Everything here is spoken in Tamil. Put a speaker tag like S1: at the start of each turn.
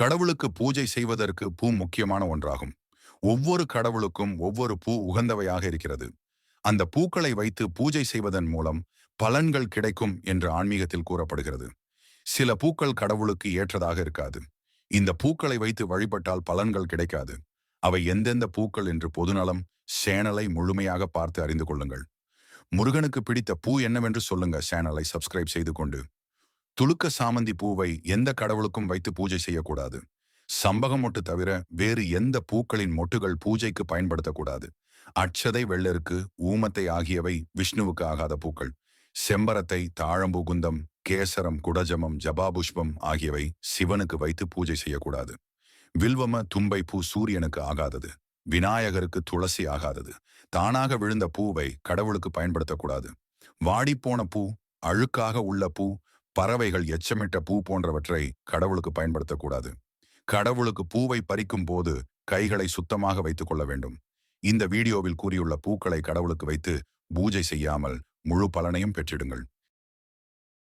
S1: கடவுளுக்கு பூஜை செய்வதற்கு பூ முக்கியமான ஒன்றாகும். ஒவ்வொரு கடவுளுக்கும் ஒவ்வொரு பூ உகந்தவையாக இருக்கிறது. அந்த பூக்களை வைத்து பூஜை செய்வதன் மூலம் பலன்கள் கிடைக்கும் என்று ஆன்மீகத்தில் கூறப்படுகிறது. சில பூக்கள் கடவுளுக்கு ஏற்றதாக இருக்காது. இந்த பூக்களை வைத்து வழிபட்டால் பலன்கள் கிடைக்காது. அவை எந்தெந்த பூக்கள் என்று பொதுநலம் சேனலை முழுமையாக பார்த்து அறிந்து கொள்ளுங்கள். முருகனுக்கு பிடித்த பூ என்னவென்று சொல்லுங்க சேனலை சப்ஸ்கிரைப் செய்து கொண்டு. துளுக்க சாமந்தி பூவை எந்த கடவுளுக்கும் வைத்து பூஜை செய்யக்கூடாது. சம்பகம் மொட்டு தவிர வேறு எந்த பூக்களின் மொட்டுகள் பூஜைக்கு பயன்படுத்தக்கூடாது. அட்சதை வெள்ளருக்கு ஊமத்தை ஆகியவை விஷ்ணுவுக்கு ஆகாத பூக்கள். செம்பரத்தை தாழம்பூகுந்தம் கேசரம் குடஜமம் ஜபாபுஷ்பம் ஆகியவை சிவனுக்கு வைத்து பூஜை செய்யக்கூடாது. வில்வம தும்பை பூ சூரியனுக்கு ஆகாதது. விநாயகருக்கு துளசி ஆகாதது. தானாக விழுந்த பூவை கடவுளுக்கு பயன்படுத்தக்கூடாது. வாடிப்போன பூ அழுக்காக உள்ள பூ பறவைகள் எச்சமிட்ட பூ போன்றவற்றை கடவுளுக்கு பயன்படுத்தக்கூடாது. கடவுளுக்கு பூவை பறிக்கும் போது கைகளை சுத்தமாக வைத்துக் கொள்ள வேண்டும். இந்த வீடியோவில் கூறியுள்ள பூக்களை கடவுளுக்கு வைத்து பூஜை செய்யாமல் முழு பலனையும் பெற்றிடுங்கள்.